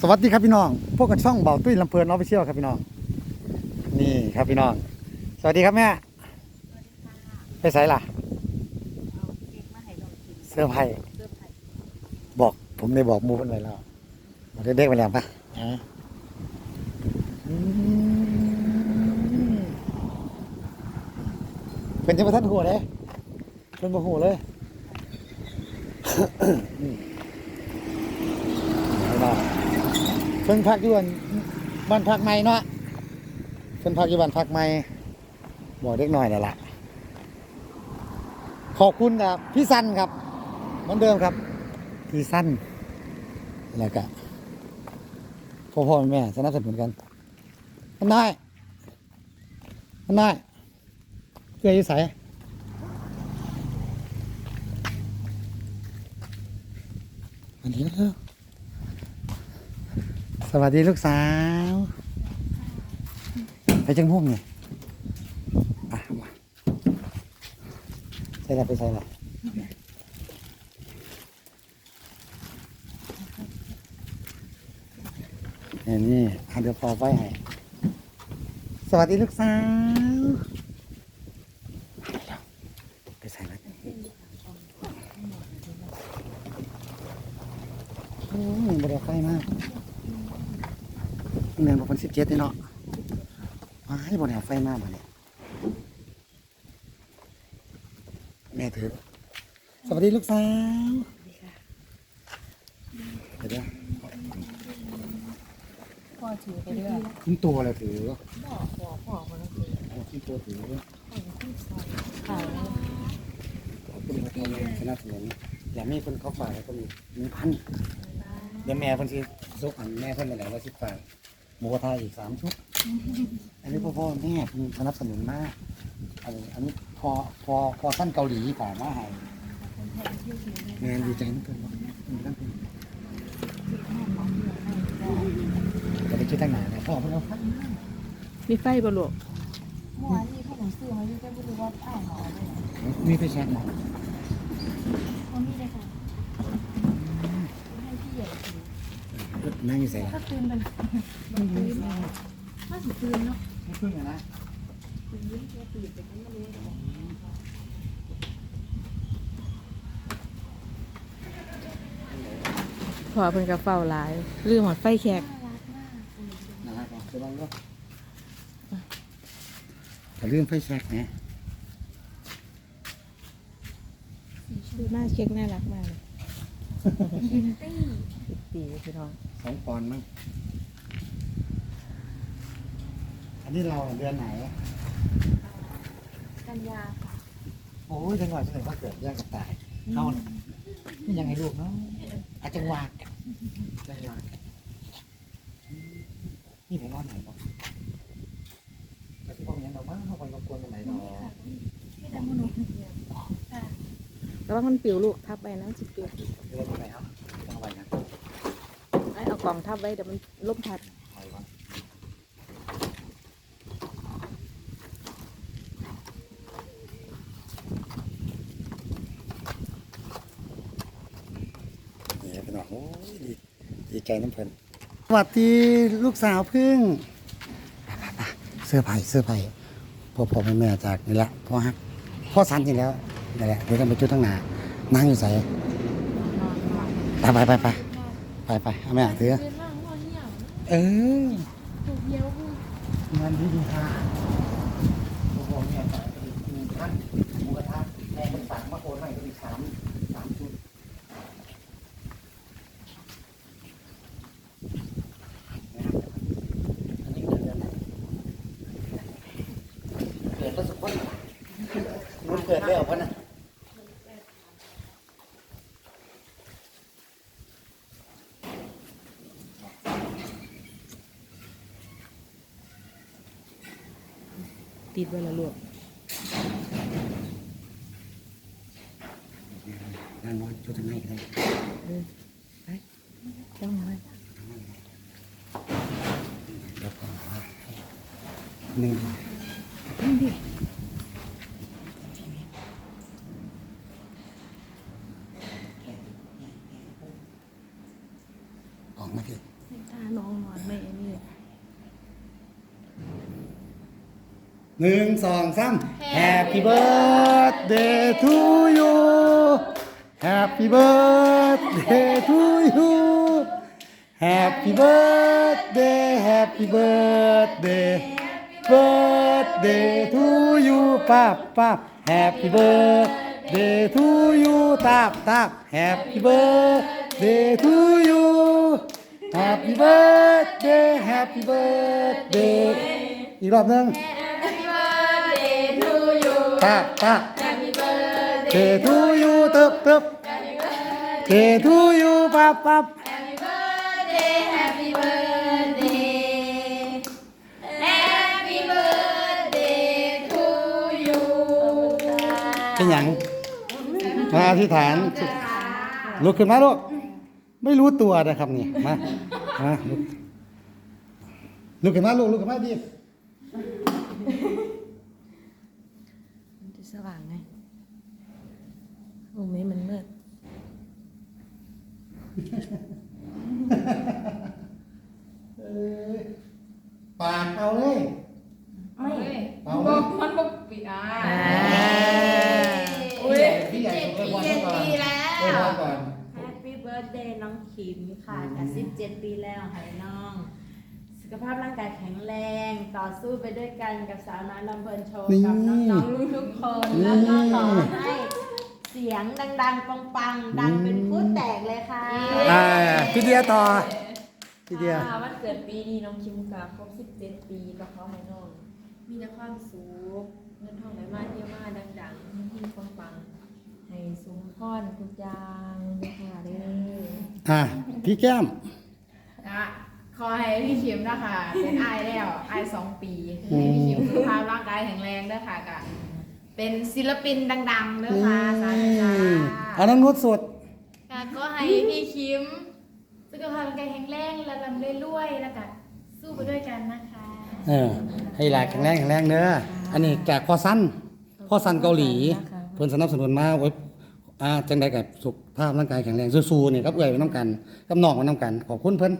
สวัสดีครับพี่น้อง พวกกันช่องเบาตุ้ยลำเพลินออฟฟิเชียลครับพี่น้อง นี่ครับพี่น้อง สวัสดีครับแม่ไปใส่ล่ะเสื้อไผ่เสื้อผ้าบอกผมได้บอกมูเพิ่นไว้แล้วบอกเด็กๆไปแล้วปะอ่าอืมเป็นจังหวัดท่านหัวเลยเป็นบ่หัวเลย อืมเอาล่ะ เพิ่นพักอยู่บ้านบ้านพักใหม่เนาะเพิ่นพักอยู่บ้านพักใหม่บอเด็กน้อยนั่นล่ะขอบคุณครับพี่สั้นครับเหมือนเดิมครับพี่สั้นแล้วก็พ่อพ่อแม่สนับสนุนกันมันน้อยมันน้อยเกลืออยู่ใสอันนี้แล้วส วัสดีลูกสาว ไปจังม่วงไงอะมาใส่ละไปใส่ละนี่นี่อะเดี๋ยวพอไว้ให้ สวัสดีลูกสาวไปใส่ล้วโอ้ยบริไฟมาก เงินประมาณสิบเจ็ดนี่เนาะว้ายบริไฟมากมาเนี่ยแม่ถือสวัสดีลูกสาวเดี๋ยวเดี๋ยวพ่อถือไปเรื่อยขึ้นตัวเลยถือพ่อพ่อพ่อคนนั้นถือเอาขึ้นตัวถือพ่อที่ซอยขายขอบคุณที่สนับสนุนอย่ามีคนเขาฝากแล้วก็มีมีพันเดี๋ยวแม่เพิ่นสิซุกอันแม่เพิ่นไปไหนว่าสิฝากห มูกระทะอีกสามชุด อันนี้พ่อพ่อแม่เพิ่นสนับสนุนมากอันนี้อันนี้พอพอพอท่านเกาหลีฝากมาให้แม่ดีใจมากเกินว่ามีตั้งเป็นจะไปคิดตั้งนานเลยพ่อเพิ่นเอาพันมีไฟบ่ลูกเมื่อวานที่เขาหนูซื้อมาอยู่ก็ไม่รู้ว่าอ้ายหอเลยมีไปแช็กหมอ วันนี้เลยค่ะให้พี่ใหญ่ถือ นั่งอยู่ใส่ถ้าตื่นเป็นมันตื่นถ้าสิตื่นเนาะไม่พึ่งอะนะตื่นยิ่งแค่ตื่นแต่ก็ไม่รู้พ่อเพิ่นก็เฝ้าหลายเรื่องหอดไฟแขกน่ารักมากนะฮะจะลองก็แต่เรื่องไฟแช็กนะดูหน้าเค้กน่ารักมากเลย อินตี้สิบปีพี่น้องสองปอนด์มั้ง อันนี้เราเดือนไหน กันยาค่ะโอ้ยจังหวะเฉลยว่าเกิดแยกกับตายเข้านี่ยังไงลูกเนาะอาจจะวางกันจังหวะกันนี่ผมนอนไหนบ้างแต่ที่ผมยังเราบ้างเขาไปรบกวนไปไหนเนาะที่ทำมนุษย์ค่ะแต่ว่ามันปิวลูกทับไปนะสิบปิว เดี๋ยวเราไปไหนครับจังหวนั้นไอ้เอากล่องทับไว้เดี๋ยวมันล่มพัดถอยก่อนนี่เป็นว่าโอ้ยดีดีใจน้ำเพลินสวัสดีลูกสาวพึ่งเสื้อไผ่เสื้อไผ่พ่อพ่อแม่แม่จากนี่แหละพ่อฮักพ่อสันนี่แล้วนี่แหละเดี๋ยวกันไปจุดทั้งหนานั่งอยู่ใส่ ไปไปไปไปไปไปเอาแม่ถือเป็นร่างว่าเหี่ยวเออ ถูกเหี่ยวคือเงินที่ดีค่ะพ่อพ่อแม่จ่ายไปอีกหนึ่งพันหมูกระทะแม่คนสั่งมาโอนให้ก็อีกสามสามชุดอันนี้เงินเดือนไหนเกิดก็สักคนมันเกิดแล้วพะนะ ติดไว้และลูกนั่งนอนชุดทางไหนก็ได้จ้องไว้เดี๋ยวก่อนนะหนึ่งนี่ดิ หนึ่งสองสาม Happy birthday to you Happy birthday to you Happy birthday Happy birthday birthday to you ป้าบป้าบ Happy birthday to you ตาบตาบ Happy birthday to you Happy birthday Happy birthday อีกรอบหนึง ตาตา Happy to you ตึบตึบ Happy to you ปั๊บปั๊บ Happy birthday Happy birthday Happy birthday to you เป็นอย่างมาอธิษฐานลุกขึ้นมาลูกไม่รู้ตัวนะครับนี่มามาลุกขึ้นมาลูกลุกขึ้นมาดิ มันจะสว่างไงตรงนี้มันมืด ปากเอาเลย ไม่ เอาเลย มันบอกปีอ่า พี่ใหญ่พี่ใหญ่ผมเลยพรก่อนเลยพรก่อน Happy birthday น้อง คิมค่ะกับ17ปีแล้วให้น้อง สุขภาพร่างกายแข็งแรง ต่อสู้ไปด้วยกันกับสาวน้อยลำเพลินโชว์นี่กับน้องๆทุกๆคน แล้วก็ขอให้เสียงดังๆ ปังๆ ดังเป็นพูดแตกเลยค่ะอ่าพี่เดียต่อพี่เดียค่ะวันเกิดปีนี้น้องคิมกาครบ17 ปีก็ขอให้น้อง มีแต่ความสุขเงินทองไหลมาเที่ยวมาดังๆที่ปังๆ ให้สมพรทุกอย่างเลยค่ะเด้ออ่าพี่แก้ม นะขอให้พี่คิมนะคะเป็นไอายแล้วไอายสองปีให้พี่คิมสุขภาพร่างกายแข็งแรงด้วยค่ะกะเป็นศิลปินดังๆด้วยค่ะสาธุจ้าอันนั้นนุชสด ค่ะก็ให้พี่คิมสุขภาพร่างกายแข็งแรงและลำเรื่อยๆแล้วก็สู้ไปด้วยกันนะคะ เออให้หลายแข็งแรงแข็งแรงเด้อ อันนี้จากพ่อสั้นพ่อสั้นเกาหลี เพิ่นสนับสนุนมาโอ้ยอ่าจังใดกับสุขภาพร่างกายแข็งแรงสู้ๆนี่ครับเอื้อยไปน้ำกันกับน้องไปน้ำกัน ขอบคุณเพิ่น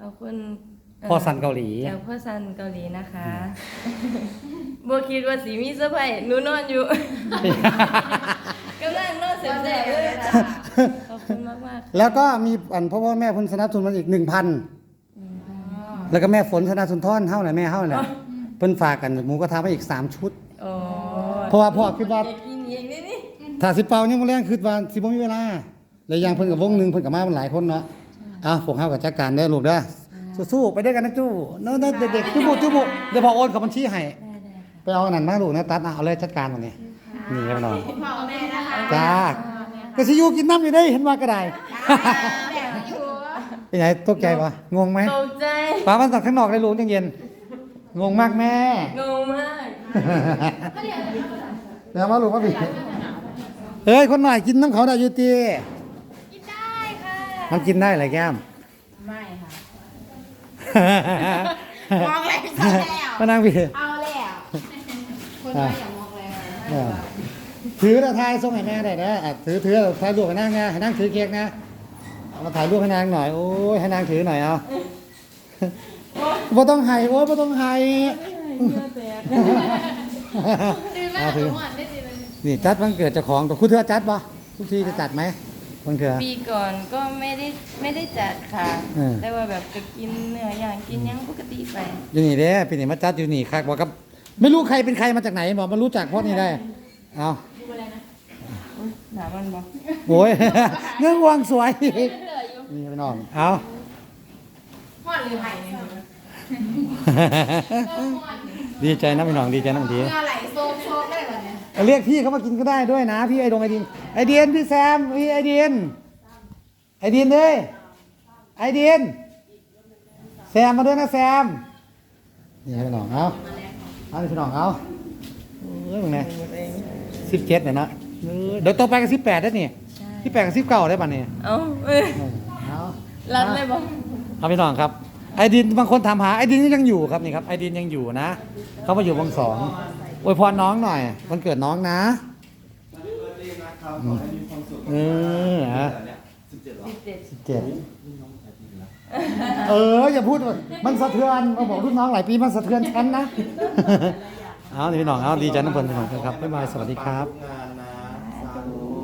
ขอบคุณเพ่อสั้นเกาหลี จากพ่อซันเกาหลีนะคะบัวคิดว่าสีมีเสื้อร์ไผ่หนูนอนอยู่ กำลังนอนเสียบๆเลยจ้ะขอบคุณมากมากแล้วก็มีอันเพราะว่าแม่เพิ่นสนับสนุนมาอีกหนึ่งพันแล้วก็แม่ฝนธนาสุนทรเท่าไหร่แม่เท่าไหร่เพิ่นฝากกันหมูกระทะมาอีกสามชุด ๆโอ้เพราะว่าพ่อคิดว่า ถ้าสิเป่ายังบ่แรงคือว่าสิบ่มีเวลาแล้วอย่างเพิ่นกับวงหนึงเพิ่นกับมามันหลายคนเนาะเอาพวกเฮากับจัดการได้อลูกเด้อสู้ๆไปด้วยกันนะจู้เนาะเด็กๆจุบุจุบุเดี๋ยวพอโอนกับบัญชีให้ไปเอาอันนั้นมาลูกนะตัดเอาเลยจัดการตรงนี้นี่ครับน้องคุณพ่อแม่นะคะจ้าก็สิอยู่กินน้ำอยู่ได้เห็นว่าก็ได้แม่มาอยู่เป็นไงตกใจปะงงไหมตกใจป้ามันตักข้างนอกได้รู้ยังเย็นงงมากแม่งงมากเดี๋ยวมาลูกมาพี่ เฮ้ยคนหน่อยกินน้ำเขาได้อยูตีกินได้ค่ะมันกินได้เหรอแก้ม ไม่ค่ะมองแรงซะแล้วมานั่งพี่เอาแล้วคนไม่อย่ามองแรงเออถือแล้วถ่ายส่งให้แม่ได้นะอะถือถือถ่ายรูปให้นางนะให้นางถือเค้กนะเอามาถ่ายรูปให้นางหน่อย โอ้ยให้นางถือหน่อยเอาบ่ต้องให้โอ้ยบ่ต้องให้เอาถือ นี่จัดวันเกิดเจ้าของตัวคุณเธอจัดปะทุกทีจะจัดไหมวันเกิด ปีก่อนก็ไม่ได้ไม่ได้จัดค่ะ เออ แต่ว่าแบบจะกินเนื้ออย่างกินหยังปกติไป อยู่นี่เด้ปีนี้มาจัดอยู่นี่ครับบอกกับไม่รู้ใครเป็นใครมาจากไหนบอกมารู้จักเพราะนี่ได้เอาถามมันบอกโอ้ย เงื่อนวางสวยอีกนี่พี่น้องเอาพ่อหรือไห่เนี่ยดีใจนะพี่น้องดีใจนะบางทีเมื่อไหร่ เนี้ยเรียกพี่เขามากินก็ได้ด้วยนะ พี่ไอดงไอดินไอเดียนพี่แซมพี่ไอเดียนไอเดียนเด้ยไอเดียนแซมมาด้วยนะแซมนี่พี่น้องเอาเอาพี่น้องเอาเอ้ยมึงไงสิบเจ็ดเนี่ยนะเออเดี๋ยวต่อไปก็สิบแปดได้นี่สิบแปดกับสิบเก้าได้ป่ะเนี่ยเอ้าเอ้ยเอารัดเลยบอกเอาพี่น้องครับไอดินบางคนถามหาไอดินยังอยู่ครับนี่ครับไอดินยังอยู่นะเขามาอยู่วงสอง อวยพรน้องหน่อยวันเกิดน้องนะเออฮะสิบเจ็ดสิบเจ็ดเอออย่าพูดว่ามันสะเทือนมาบอกรุ่นน้องหลายปีมันสะเทือนฉันนะ เอานี่พี่น้องเอาดีใจน้ำเพลินพี่น้องครับบ๊ายบายสวัสดีครับงาน